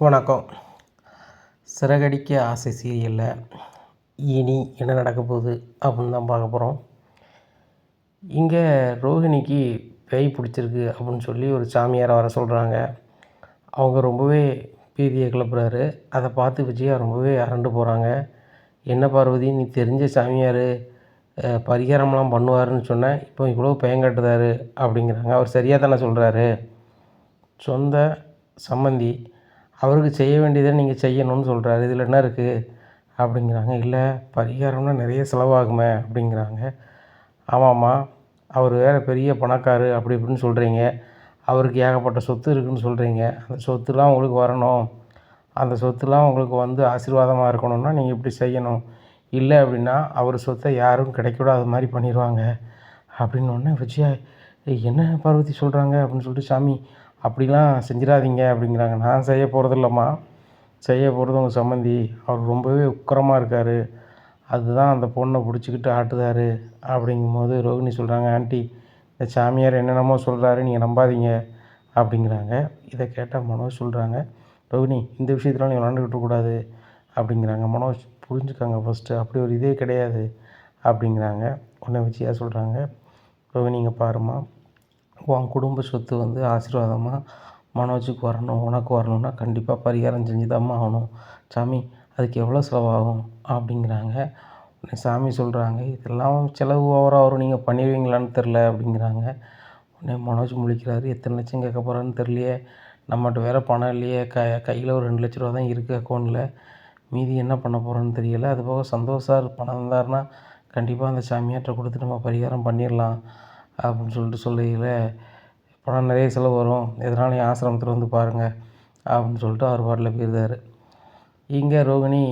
வணக்கம். சிறகடிக்க ஆசை சீரியலில் இனி என்ன நடக்க போகுது அப்படின்னு தான் பார்க்க போகிறோம் இங்கே ரோஹிணிக்கு பேய் பிடிச்சிருக்கு அப்படின்னு சொல்லி ஒரு சாமியாரை வர சொல்கிறாங்க அவங்க ரொம்பவே பீதியை கிளப்புறாரு. அதை பார்த்து விஜயா ரொம்பவே அரண்டு போகிறாங்க என்ன பார்வதி நீ தெரிஞ்ச சாமியார் பரிகாரம்லாம் பண்ணுவாருன்னு சொன்னேன் இப்போ இவ்வளோ பயங்காட்டுதாரு அப்படிங்கிறாங்க. அவர் சரியாக தானே சொல்கிறாரு சொந்த சம்மந்தி அவருக்கு செய்ய வேண்டியதை நீங்கள் செய்யணும்னு சொல்கிறாரு இதில் என்ன இருக்குது அப்படிங்கிறாங்க. இல்லை பரிகாரம்னா நிறைய செலவாகுமே அப்படிங்கிறாங்க. ஆமாம்மா அவர் வேறு பெரிய பணக்காரு அப்படி இப்படின்னு சொல்கிறீங்க அவருக்கு ஏகப்பட்ட சொத்து இருக்குன்னு சொல்கிறீங்க அந்த சொத்துலாம் உங்களுக்கு வரணும். அந்த சொத்துலாம் உங்களுக்கு வந்து ஆசீர்வாதமாக இருக்கணும்னா நீங்கள் இப்படி செய்யணும். இல்லை அப்படின்னா அவர் சொத்தை யாரும் கிடைக்கூடாத மாதிரி பண்ணிடுவாங்க அப்படின்னு உடனே விஜயா என்ன பார்வதி சொல்கிறாங்க அப்படின்னு சொல்லிட்டு சாமி அப்படிலாம் செஞ்சிடாதீங்க அப்படிங்கிறாங்க. நான் செய்ய போகிறது இல்லைம்மா செய்ய போகிறது உங்கள் சம்மந்தி. அவர் ரொம்பவே உக்கரமாக இருக்கார். அதுதான் அந்த பொண்ணை பிடிச்சிக்கிட்டு ஆட்டுதார் அப்படிங்கும்போது ரோகிணி சொல்கிறாங்க ஆண்டி இந்த சாமியார் என்னென்னமோ சொல்கிறாரு நீங்கள் நம்பாதீங்க. அப்படிங்கிறாங்க. இதை கேட்டால் மனோஜ் சொல்கிறாங்க ரோகிணி இந்த விஷயத்தில் நீ விளாண்டுக்கிட்டு அப்படிங்கிறாங்க. மனோஜ் புரிஞ்சுக்கோங்க ஃபஸ்ட்டு அப்படி ஒரு இதே கிடையாது. அப்படிங்கிறாங்க. உன்னை விஜயா சொல்கிறாங்க ரோகிணி இங்கே பாரும்மா. உன் குடும்ப சொத்து வந்து ஆசீர்வாதமாக மனோஜுக்கு வரணும் உனக்கு வரணும்னா கண்டிப்பாக பரிகாரம் செஞ்சு தாம்மா ஆகணும். சாமி அதுக்கு எவ்வளோ செலவாகும் அப்படிங்கிறாங்க. உடனே சாமி சொல்கிறாங்க இதெல்லாம் செலவு ஓவராக வரும். நீங்கள் பண்ணிடுவீங்களான்னு தெரில அப்படிங்கிறாங்க. உடனே மனோஜ் முழிக்கிறாரு எத்தனை லட்சம் கேட்க போகிறான்னு தெரியலையே. நம்மகிட்ட வேறு பணம் இல்லையே. க கையில் ஒரு ரெண்டு லட்ச ரூபா தான் இருக்குது அக்கௌண்ட்டில் மீதி என்ன பண்ண போகிறோன்னு தெரியல. அது போக சந்தோஷ் சார் பணம் இருந்தாருன்னா கண்டிப்பாக அந்த சாமியார்கிட்ட கொடுத்து நம்ம பரிகாரம் பண்ணிடலாம். அப்படின்னு சொல்லிட்டு சொல்லையில் பணம் நிறைய செலவு வரும். எதனால் என் ஆசிரமத்தில் வந்து பாருங்கள் அப்படின்னு சொல்லிட்டு அவர் பாட்டில் போயிருந்தார். இங்கே ரோகிணி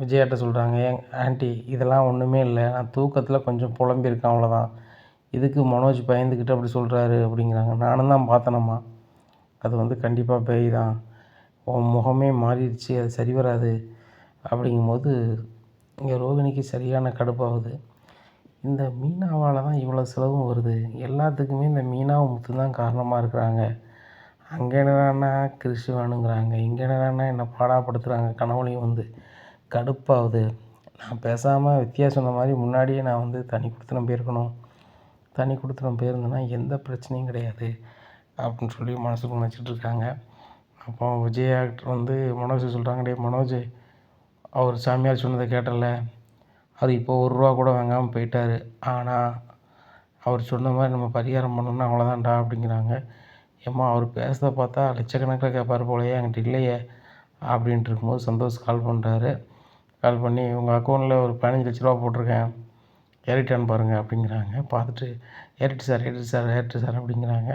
விஜயாட்ட சொல்கிறாங்க ஏன் ஆண்டி இதெல்லாம் ஒன்றுமே இல்லை. நான் தூக்கத்தில் கொஞ்சம் புலம்பியிருக்கேன் அவ்வளோதான் இதுக்கு மனோஜ் பயந்துக்கிட்டு அப்படி சொல்கிறாரு அப்படிங்கிறாங்க. நானும் தான் பார்த்தனம்மா. அது வந்து கண்டிப்பாக பேய் தான் உன் முகமே மாறிடுச்சு அது சரி வராது. அப்படிங்கும்போது இங்கே ரோகிணிக்கு சரியான கடுப்பாகுது. இந்த மீனாவால் தான் இவ்வளோ செலவும் வருது. எல்லாத்துக்குமே இந்த மீனாவும் முத்து தான் காரணமாக இருக்கிறாங்க. அங்கே என்னடான்னா கிறிஷு வேணுங்கிறாங்க இங்கே என்னடான்னா என்னை பாடாப்படுத்துகிறாங்க கனவுலையும் வந்து கடுப்பாகுது. நான் பேசாமல் வித்தியா சொன்ன மாதிரி முன்னாடியே நான் வந்து தனி கொடுத்தனம் போயிருக்கணும். தனி கொடுத்தனம் போயிருந்தேன்னா எந்த பிரச்சனையும் கிடையாது அப்படின்னு சொல்லி மனசுக்கு நினச்சிட்டு இருக்காங்க. அப்போ விஜய் ஆக்டர் வந்து மனோஜ் சொல்கிறாங்க டே மனோஜ் அவர் சாமியார் சொன்னதை கேட்டல. அவர் இப்போ ஒரு ரூபா கூட வாங்காமல் போயிட்டார். ஆனால் அவர் சொன்ன மாதிரி நம்ம பரிகாரம் பண்ணோம்னா அவ்வளோதான்டா அப்படிங்கிறாங்க. ஏம்மா அவர் பேசுகிறத பார்த்தா லட்சக்கணக்கில் கேட்பார் போலயே என்கிட்ட இல்லையே அப்படின்ட்டு இருக்கும்போது சந்தோஷ் கால் பண்ணுறாரு கால் பண்ணி உங்கள் அக்கௌண்ட்டில் ஒரு பதினஞ்சு லட்ச ரூபா போட்டிருக்கேன். ஏறிட்டான்னு பாருங்கள் அப்படிங்கிறாங்க. பார்த்துட்டு ஏறிட்டு சார் ஏறிட்டு சார் ஏறிட்டு சார் அப்படிங்கிறாங்க.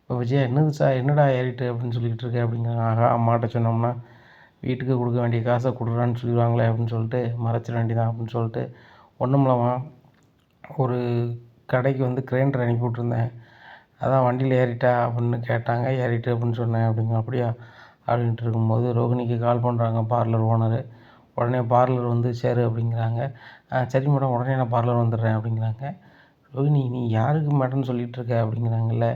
இப்போ விஜய் என்னது சார்? என்னடா ஏறிட்டு? அப்படின்னு சொல்லிக்கிட்டு இருக்கேன் அப்படிங்கிறாங்க ஆகா அம்மாட்ட சொன்னோம்னா வீட்டுக்கு கொடுக்க வேண்டிய காசை கொடுக்குறான்னு சொல்லிடுவாங்களே அப்படின்னு சொல்லிட்டு மறைச்சிட வேண்டியதான் அப்படின்னு சொல்லிட்டு. ஒன்றுமில்லம்மா ஒரு கடைக்கு வந்து கிரைண்டர் அனுப்பி விட்ருந்தேன் அதான் வண்டியில் ஏறிட்டா அப்படின்னு கேட்டாங்க. ஏறிட்டு அப்படின்னு சொன்னேன். அப்படிங்க அப்படியா? அப்படின்ட்டு இருக்கும்போது ரோகிணிக்கு கால் பண்ணுறாங்க பார்லர் ஓனரு உடனே பார்லர் வந்து சேரு அப்படிங்கிறாங்க. சரி மேடம் உடனே நான் பார்லர் வந்துடுறேன் அப்படிங்கிறாங்க. ரோகிணி நீ யாருக்கு மேடம்னு சொல்லிகிட்டு இருக்க அப்படிங்கிறாங்கல்ல?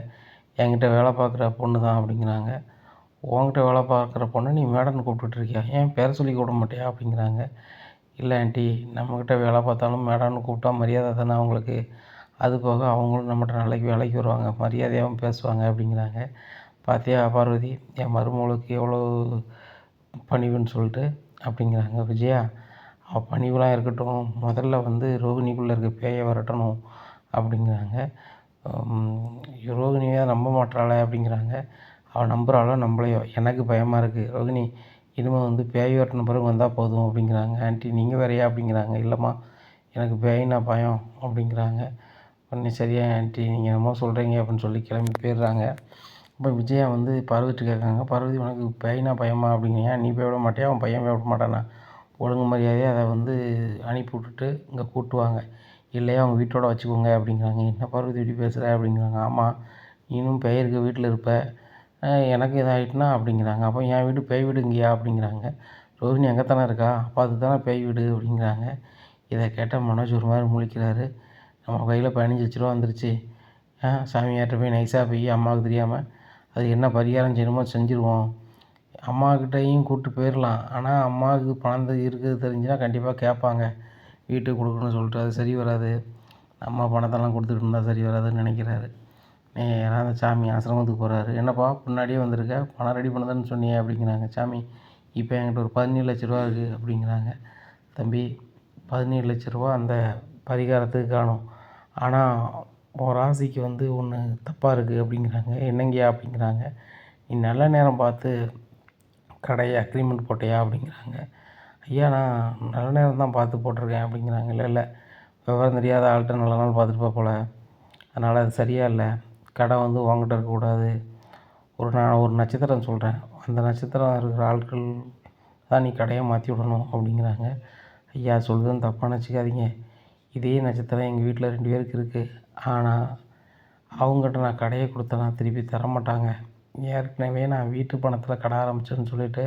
என்கிட்ட வேலை பார்க்குற பொண்ணு தான் அப்படிங்கிறாங்க. உன்கிட்ட வேலை பார்க்குற பொண்ணை நீ மேடம்னு கூப்பிட்டுட்டு இருக்கியா? ஏன் பேரை சொல்லி கூப்பிட மாட்டியா? அப்படிங்கிறாங்க. இல்லை ஆண்டி நம்மக்கிட்ட வேலை பார்த்தாலும் மேடம்னு கூப்பிட்டா மரியாதை தானே அவங்களுக்கு? அது போக அவங்களும் நம்மகிட்ட நாளைக்கு வேலைக்கு வருவாங்க. மரியாதையாகவும் பேசுவாங்க அப்படிங்கிறாங்க. பார்த்தியா பார்வதி என் மருமகளுக்கு எவ்வளோ பணிவுன்னு சொல்லிட்டு அப்படிங்கிறாங்க விஜயா. அவள் பணிவுலாம் இருக்கட்டும். முதல்ல வந்து ரோகிணிக்குள்ளே இருக்க பேயை வரட்டணும் அப்படிங்கிறாங்க. உம், ரோகிணியை நம்ப மாட்டாளே அப்படிங்கிறாங்க. அவள் நம்புகிறாளோ நம்மளையோ எனக்கு பயமாக இருக்குது ரோகிணி இனிமேல் வந்து பேய் வரட்டின பிறகு வந்தால் போதும் அப்படிங்கிறாங்க. ஆண்டி நீங்கள் வேறையா அப்படிங்கிறாங்க. இல்லைம்மா எனக்கு பேய்னா பயம் அப்படிங்கிறாங்க. உடனே சரியா ஆண்டி நீங்கள் என்னமோ சொல்கிறீங்க அப்படின்னு சொல்லி கிளம்பி போயிடுறாங்க. இப்போ விஜயா வந்து பார்வதிட்டு கேட்குறாங்க பார்வதி உனக்கு பேய்னா பயமா அப்படிங்கிறீங்க நீ போய் விட மாட்டியா? அவன் பையன் போய் விட மாட்டானா? ஒழுங்கு மரியாதையாக அதை வந்து அனுப்பி விட்டுட்டு இங்கே கூட்டுவாங்க. இல்லையா அவங்க வீட்டோட வச்சுக்கோங்க அப்படிங்கிறாங்க. என்ன பார்வதி இப்படி பேசுகிற அப்படிங்கிறாங்க. ஆமாம் நீனும் பெயருக்கு வீட்டில் இருப்ப. எனக்கு இதாகிட்டுனா அப்படிங்கிறாங்க. அப்போ என் வீடு பேய் வீடு இங்கேயா அப்படிங்கிறாங்க. ரோஹினி அங்கே தானே இருக்கா? அப்போ அதுதானே தானே பேய் வீடு அப்படிங்கிறாங்க. இதை கேட்டால் மனோஜ் ஒரு மாதிரி முழிக்கிறாரு. நம்ம கையில் பதினஞ்சு லட்ச ரூபா வந்துருச்சு. ஆ சாமியார்ட்ட போய் நைஸாக போய் அம்மாவுக்கு தெரியாமல் அது என்ன பரிகாரம் செய்யணுமோ செஞ்சுருவோம். அம்மாக்கிட்டையும் கூப்பிட்டு போயிடலாம் ஆனால் அம்மாவுக்கு பணம் இருக்குது தெரிஞ்சுன்னா கண்டிப்பாக கேட்பாங்க. வீட்டுக்கு கொடுக்கணும்னு சொல்லிட்டு அது சரி வராது. நம்ம பணத்தெல்லாம் கொடுத்துட்டு இருந்தால் சரி வராதுன்னு நினைக்கிறாரு. நேராக அந்த சாமி ஆசிரமத்துக்கு போகிறாரு என்னப்பா முன்னாடியே வந்திருக்க? பணம் ரெடி பண்ணதுன்னு சொன்னியே அப்படிங்கிறாங்க. சாமி இப்போ என்கிட்ட ஒரு பதினேழு லட்ச ரூபா இருக்குது அப்படிங்கிறாங்க. தம்பி பதினேழு லட்ச ரூபா அந்த பரிகாரத்துக்கு காணும். ஆனால் உன் ராசிக்கு வந்து ஒன்று தப்பாக இருக்குது அப்படிங்கிறாங்க. என்னங்கய்யா அப்படிங்கிறாங்க. நீ நல்ல நேரம் பார்த்து கடையை அக்ரிமெண்ட் போட்டையா அப்படிங்கிறாங்க. ஐயா நான் நல்ல நேரம் தான் பார்த்து போட்டிருக்கேன் அப்படிங்கிறாங்க. இல்லை இல்லை விவரம் தெரியாத ஆள்கிட்ட நல்ல நாள் பார்த்துருப்பா போல். அதனால் அது சரியாக இல்லை. கடை வந்து உங்ககிட்ட இருக்கக்கூடாது. ஒரு நான் ஒரு நட்சத்திரம் சொல்கிறேன் அந்த நட்சத்திரம் இருக்கிற ஆட்கள் தான் நீ கடையை மாற்றி விடணும் அப்படிங்கிறாங்க. ஐயா சொல்லுதுன்னு தப்பாக நினச்சிக்காதீங்க. இதே நட்சத்திரம் எங்கள் வீட்டில் ரெண்டு பேருக்கு இருக்குது ஆனால் அவங்ககிட்ட நான் கடையை கொடுத்தேன்னா திருப்பி தர மாட்டாங்க ஏற்கனவே நான் வீட்டு பணத்தில் கடை ஆரம்பிச்சேன்னு சொல்லிட்டு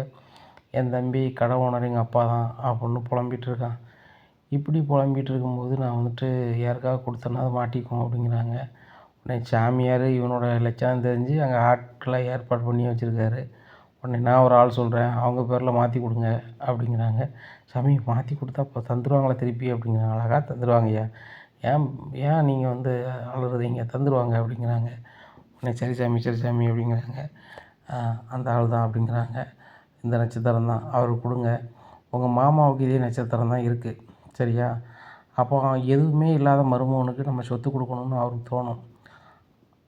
என் தம்பி கடை ஓனர் எங்கள் அப்பா தான் அப்படின்னு புலம்பிகிட்டு இருக்கான். இப்படி புலம்பிகிட்டு இருக்கும்போது நான் வந்துட்டு யாருக்காவது கொடுத்தேன்னா அது மாட்டிக்கும் அப்படிங்கிறாங்க. உடனே சாமியார் இவனோட லட்சணம் தெரிஞ்சு அங்கே ஆட்களை ஏற்பாடு பண்ணி வச்சுருக்காரு. உடனே நான் ஒரு ஆள் சொல்கிறேன் அவங்க பேரில் மாற்றி கொடுங்க அப்படிங்கிறாங்க. சாமி மாற்றி கொடுத்தா இப்போ தந்துடுவாங்களா திருப்பி அப்படிங்கிறாங்க. அழகாக தந்துடுவாங்கய்யா ஏன் ஏன் நீங்கள் வந்து அழுறதீங்க தந்துடுவாங்க அப்படிங்கிறாங்க. உடனே சரி சாமி சரி சாமி அப்படிங்கிறாங்க. அந்த ஆள் தான் அப்படிங்கிறாங்க. இந்த நட்சத்திரம் தான் அவருக்கு கொடுங்க. உங்கள் மாமாவுக்கு இதே நட்சத்திரம் தான் இருக்குது சரியா? அப்போ எதுவுமே இல்லாத மருமகனுக்கு நம்ம சொத்து கொடுக்கணும்னு அவருக்கு தோணும்.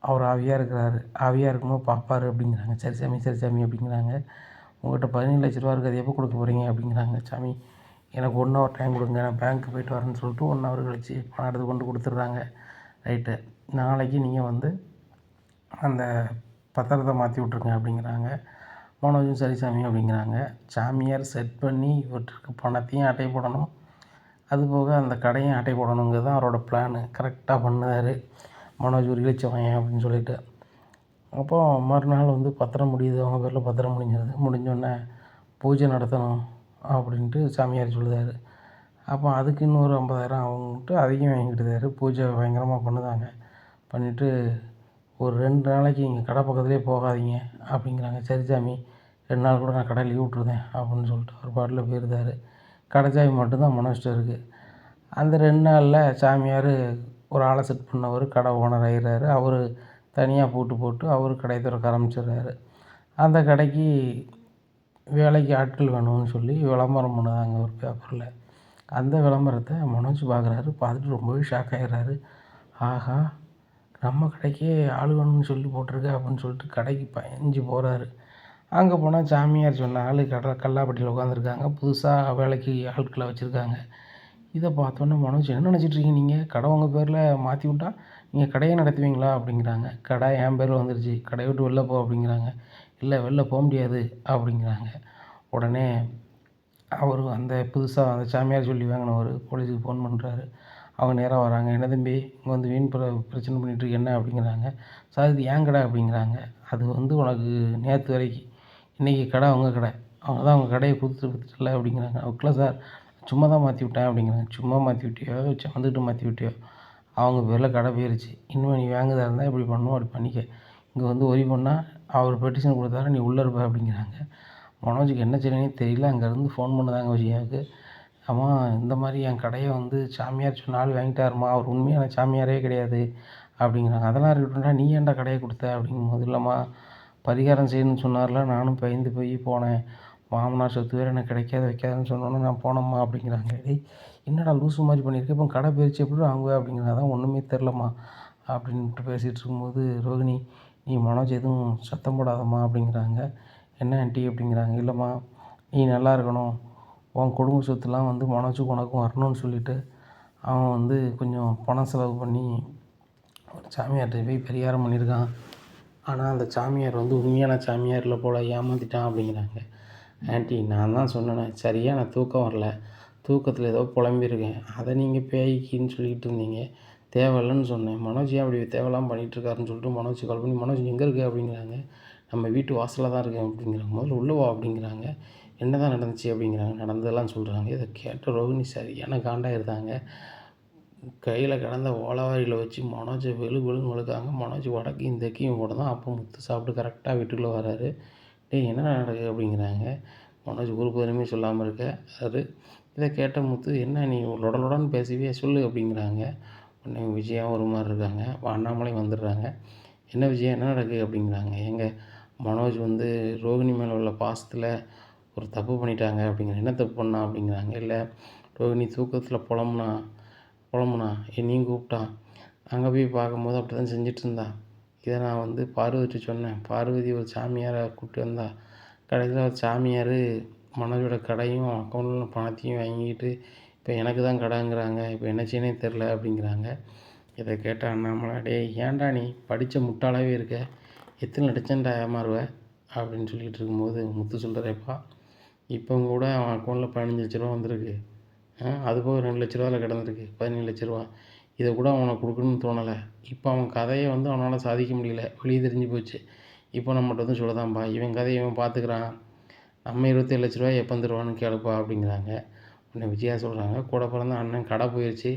அவர் ஆவியாக இருக்கிறாரு. ஆவியாக இருக்கும்போது பார்ப்பாரு அப்படிங்கிறாங்க. சரி சாமி சரி சாமி அப்படிங்கிறாங்க. உங்கள்கிட்ட பதினேழு லட்ச ரூபா இருக்குது அது எப்போ கொடுக்க போகிறீங்க அப்படிங்கிறாங்க. சாமி எனக்கு ஒன் ஹவர் டைம் கொடுங்க. நான் பேங்க்கு போயிட்டு வரேன்னு சொல்லிட்டு ஒன் ஹவர் கழிச்சு பணம் எடுத்து கொண்டு கொடுத்துட்றாங்க. ரைட்டு நாளைக்கு நீங்கள் வந்து அந்த பத்திரத்தை மாற்றி விட்ருங்க அப்படிங்கிறாங்க. மனோஜும் சரி சாமி அப்படிங்கிறாங்க. சாமியார் செட் பண்ணி இவற்றுக்கு பணத்தையும் அட்டை போடணும். அது போக அந்த கடையும் அட்டை போடணுங்கிறது தான் அவரோட பிளானு கரெக்டாக பண்ணார் மனோஜ் ஒரு இழிச்சவன் அப்படின்னு சொல்லிட்டு. அப்போ மறுநாள் வந்து பத்திரம் முடியுது. அவங்க பேரில் பத்திரம் முடிஞ்சிருது. முடிஞ்சோடனே பூஜை நடத்தணும் அப்படின்ட்டு சாமியார் சொல்லுதார். அப்போ அதுக்கு இன்னொரு ஐம்பதாயிரம் அவங்ககிட்ட அதையும் வாங்கிக்கிட்டுதாரு பூஜை பயங்கரமாக பண்ணுதாங்க. பண்ணிவிட்டு ஒரு ரெண்டு நாளைக்கு இங்கே கடை பக்கத்துலேயே போகாதீங்க அப்படிங்கிறாங்க. சரி சாமி ரெண்டு நாள் கூட நான் கடை லீவ் விட்ருந்தேன் அப்படின்னு சொல்லிட்டு ஒரு பாட்டில் போயிருந்தார். கடைச்சாவி மட்டும்தான் மனோஜ்ட்ட இருக்குது அந்த ரெண்டு நாளில் சாமியார் ஒரு ஆளை செட் பண்ணவர் கடை ஓனர் ஆயிடுறாரு அவர் தனியாக பூட்டு போட்டு அவர் கடையை திறக்க ஆரம்பிச்சிடுறாரு. அந்த கடைக்கு வேலைக்கு ஆட்கள் வேணும்னு சொல்லி விளம்பரம் பண்ணுதாங்க ஒரு பேப்பரில் அந்த விளம்பரத்தை மனோஜ் பார்க்குறாரு பார்த்துட்டு ரொம்பவே ஷாக் ஆகிடுறாரு ஆஹா நம்ம கடைக்கே ஆள் வேணும்னு சொல்லி போட்டிருக்கு அப்படின்னு சொல்லிட்டு கடைக்கு பயஞ்சு போகிறாரு அங்கே போனால் சாமியார் சொன்ன ஆள் கடை கல்லாப்பட்டியில் உட்காந்துருக்காங்க புதுசாக வேலைக்கு ஆட்களை வச்சுருக்காங்க. இதை பார்த்தோன்னே மனோஜ் என்ன நினச்சிட்டு இருக்கீங்க நீங்கள் கடை உங்கள் பேரில் மாற்றி விட்டா நீங்கள் கடையை நடத்துவீங்களா? அப்படிங்கிறாங்க. கடை என் பேரில் வந்துருச்சு. கடையை விட்டு வெளில போ அப்படிங்கிறாங்க. இல்லை வெளில போக முடியாது அப்படிங்கிறாங்க. உடனே அவர் அந்த புதுசாக அந்த சாமியார் சொல்லி வாங்கினவர் போலீஸுக்கு ஃபோன் பண்ணுறாரு அவங்க நேராக வராங்க. என்ன தம்பி இங்கே வந்து வீண் பிர பிரச்சனை பண்ணிகிட்டு என்ன? அப்படிங்கிறாங்க. சார் இது ஏன் கடை? அப்படிங்கிறாங்க. அது வந்து உனக்கு நேற்று வரைக்கும் இன்றைக்கி கடை அவங்க கடை. அவங்க தான் அவங்க கடையை கொடுத்துட்டு கொடுத்துட்டல அப்படிங்கிறாங்க. அவங்கள சார். சும்மா தான் மாற்றி விட்டேன் அப்படிங்கிறாங்க. சும்மா மாற்றி விட்டியோ வந்துட்டு மாற்றி விட்டியோ அவங்க பேரில் கடை போயிருச்சு. இன்னும் நீ வாங்குதா இருந்தால் இப்படி பண்ணணும் அப்படி பண்ணிக்க. இங்கே வந்து ஒரி பண்ணால் அவர் பெட்டிஷன் கொடுத்தாரு நீ உள்ளே இருப்ப அப்படிங்கிறாங்க. மனோஜுக்கு என்ன செய்யணும்னே தெரியல. அங்கேருந்து ஃபோன் பண்ணதாங்க விஷயாவுக்கு அம்மா இந்த மாதிரி என் கடையை வந்து சாமியார் சொன்ன வாங்கிட்டாருமா? அவர் உண்மையான சாமியாரே கிடையாது அப்படிங்கிறாங்க. அதெல்லாம் இருக்கட்டும்டா நீ ஏன்டா கடையை கொடுத்த அப்படிங்கும்போது இல்லைம்மா பரிகாரம் செய்யணும்னு சொன்னார்ல நானும் பயந்து போய் போனேன். மாமனார் சொத்து வேறு எனக்கு கிடைக்காது வைக்காதுன்னு சொன்னோன்னே நான் போனேம்மா அப்படிங்கிறாங்க. டேய் என்னடா லூசு மாதிரி பண்ணியிருக்கேன் இப்போ கடை போயிடுச்சு எப்படி வாங்குவேன் அப்படிங்கிறாங்க தான் ஒன்றுமே தெரிலம்மா அப்படின்ட்டு பேசிகிட்டு இருக்கும்போது ரோகிணி நீ மனோஜ் எதுவும் சத்தம் போடாதம்மா அப்படிங்கிறாங்க. என்ன ஆண்டி? அப்படிங்கிறாங்க. இல்லைம்மா நீ நல்லா இருக்கணும். உன் குடும்ப சொத்துலாம் வந்து மனோஜுக்கு உனக்கும் வரணும்னு சொல்லிட்டு அவன் வந்து கொஞ்சம் பணம் செலவு பண்ணி ஒரு சாமியார்கிட்ட போய் பரிகாரம் பண்ணியிருக்கான். ஆனால் அந்த சாமியார் வந்து உண்மையான சாமியாரில் இல்லை போல் ஏமாற்றிட்டான் அப்படிங்கிறாங்க. ஆண்டி நான் தான் சொன்னேனே சரியாக நான் தூக்கம் வரல. தூக்கத்தில் ஏதோ புலம்பியிருக்கேன். அதை நீங்கள் பேய்க்கின்னு சொல்லிக்கிட்டு இருந்தீங்க. தேவையில்லைன்னு சொன்னேன். மனோஜ் ஏன் அப்படி தேவையில்லாம பண்ணிகிட்ருக்காருன்னு சொல்லிட்டு மனோஜ் கால் பண்ணி மனோஜ் எங்கே இருக்கு? அப்படிங்கிறாங்க. நம்ம வீட்டு வாசலில் தான் இருக்கேன். அப்படிங்கிறாங்க முதல்ல உள்ளவா அப்படிங்கிறாங்க. என்ன தான் நடந்துச்சு? அப்படிங்கிறாங்க. நடந்ததெல்லாம் சொல்கிறாங்க இதை கேட்ட ரோஹிணி சரியான காண்டாயிருந்தாங்க. கையில் கிடந்த ஓலவாரியில் வச்சு மனோஜை வெளு வெளுன்னு வழுக்காங்க மனோஜ் இந்த தெற்கையும் போட தான் அப்போ முத்து சாப்பிட்டு கரெக்டாக வீட்டுக்குள்ளே வராரு. டேய் என்னடா நடக்குது அப்படிங்கிறாங்க. மனோஜ் ஒரு பதிலுமே சொல்லாமல் இருக்க. அது இதை கேட்ட முத்து என்ன நீ லொட பேசுவியே? சொல்லு அப்படிங்கிறாங்க. உடனே விஜயாவும் ஒரு மாதிரி இருக்காங்க. அண்ணாமலை வந்துடுறாங்க. என்ன விஜயா என்ன நடக்குது? அப்படிங்கிறாங்க. எங்க மனோஜ் வந்து ரோகிணி மேலே உள்ள பாசத்தில் ஒரு தப்பு பண்ணிட்டாங்க. அப்படிங்கிற என்ன தப்பு பண்ணா? அப்படிங்கிறாங்க. இல்லை ரோகிணி தூக்கத்தில் புலம்புனா புலம்புனா. என்னையும் கூப்பிட்டான் அங்கே போய் பார்க்கும்போது அப்படி தான் செஞ்சுட்டு இருந்தா. இதை நான் வந்து பார்வதி சொன்னேன். பார்வதி ஒரு சாமியாரை கூப்பிட்டு வந்தா கடைசியில் ஒரு சாமியார் மனோஜோட கடையும் அக்கௌண்ட்டில் பணத்தையும் வாங்கிட்டு இப்போ எனக்கு தான் கடைங்கிறாங்க இப்போ என்ன செய்யனே தெரில அப்படிங்கிறாங்க. இதை கேட்ட அண்ணாமலை டே ஏன்டா நீ படித்த முட்டாளாகவே இருக்க? எத்தனை லட்சம்டா ஏமாறுவ? அப்படின்னு சொல்லிகிட்டு இருக்கும்போது முத்து சொல்கிறேப்பா இப்போ கூட அவன் அக்கௌண்ட்டில் பதினஞ்சு லட்ச ரூபா வந்திருக்கு. அது போக ரெண்டு லட்ச ரூபாவில் கிடந்திருக்கு. பதினேழு லட்ச ரூபா. இதை கூட அவனை கொடுக்கணும்னு தோணலை. இப்போ அவன் கதையை வந்து அவனால் சாதிக்க முடியல. வெளியே தெரிஞ்சு போச்சு. இப்போ நம்மகிட்ட வந்து சொல்லுதான்ப்பா இவன் கதையை இவன் பார்த்துக்கிறான். நம்ம இருபத்தேழு லட்ச ரூபாய் எப்போ தருவான்னு கேளுப்பா அப்படிங்கிறாங்க. உன்னை விஜயா சொல்கிறாங்க. கூட பிறந்த அண்ணன் கடை போயிடுச்சு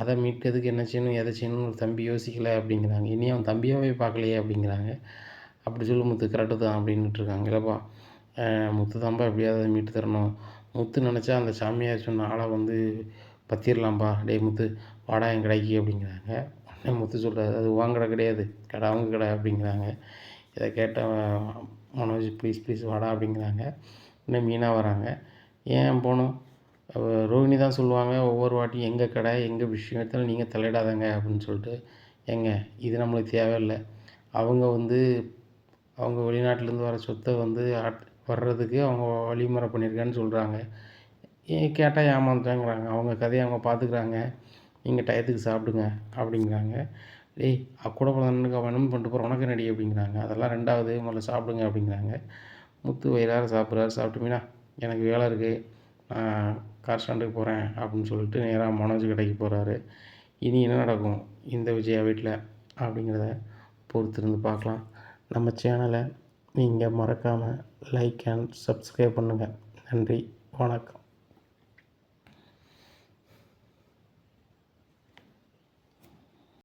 அதை மீட்கிறதுக்கு என்ன செய்யணும் எதை செய்யணும்னு ஒரு தம்பி யோசிக்கலை அப்படிங்கிறாங்க. இனி அவன் தம்பியாகவே பார்க்கலையே அப்படிங்கிறாங்க. அப்படி சொல்லு முத்து கரெக்டு தான் அப்படின்னுட்டு இருக்காங்க. இல்லைப்பா முத்து தான்ப்பா எப்படியாவது அதை மீட்டு தரணும். முத்து நினச்சா அந்த சாமியார் சொன்ன ஆளை வந்து பத்திரலாம்ப்பா டேய் முத்து வாடா என் கடைக்கு அப்படிங்கிறாங்க. உடனே முத்து சொல்கிறாரு அது உன் கடை கிடையாது கடை அவங்க கடை அப்படிங்கிறாங்க. இதை கேட்ட மனோஜ் ப்ளீஸ் ப்ளீஸ் வாடா அப்படிங்கிறாங்க. உடனே மீனாக வராங்க. ஏன் போகணும் ரோஹிணி தான் சொல்லுவாங்க ஒவ்வொரு வாட்டியும் எங்கள் கடை எங்கள் விஷயத்தில் நீங்கள் தலையிடாதங்க அப்படின்னு சொல்லிட்டு. ஏங்க இது நம்மளுக்கு தேவையில்லை. அவங்க வந்து அவங்க வெளிநாட்டிலேருந்து வர சொத்தை வந்து ஆட் வர்றதுக்கு அவங்க வழிமுறை பண்ணியிருக்கேன்னு சொல்கிறாங்க ஏன் கேட்டால் ஏமாந்துட்டாங்கிறாங்க. அவங்க கதையை அவங்க பார்த்துக்குறாங்க. நீங்கள் டயத்துக்கு சாப்பிடுங்க? அப்படிங்கிறாங்க. டேய் கூட பிறந்தவனுக்கு அவன் என்ன பண்ணிட்டு போகிற உனக்கு என்னடி? அப்படிங்கிறாங்க. அதெல்லாம் ரெண்டாவது முதல்ல சாப்பிடுங்க அப்படிங்கிறாங்க. முத்து வயிறார சாப்பிட்றாரு. சாப்பிட்டு மீனா எனக்கு வேலை இருக்குது நான் கார் ஸ்டாண்டுக்கு போகிறேன் அப்படின்னு சொல்லிட்டு நேராக மனோஜ் கடைக்கு போகிறாரு இனி என்ன நடக்கும் இந்த விஜயா வீட்டில் அப்படிங்கிறத பொறுத்திருந்து பார்க்கலாம். நம்ம சேனலை நீங்கள் மறக்காமல் லைக் அண்ட் சப்ஸ்கிரைப் பண்ணுங்கள் நன்றி. வணக்கம்.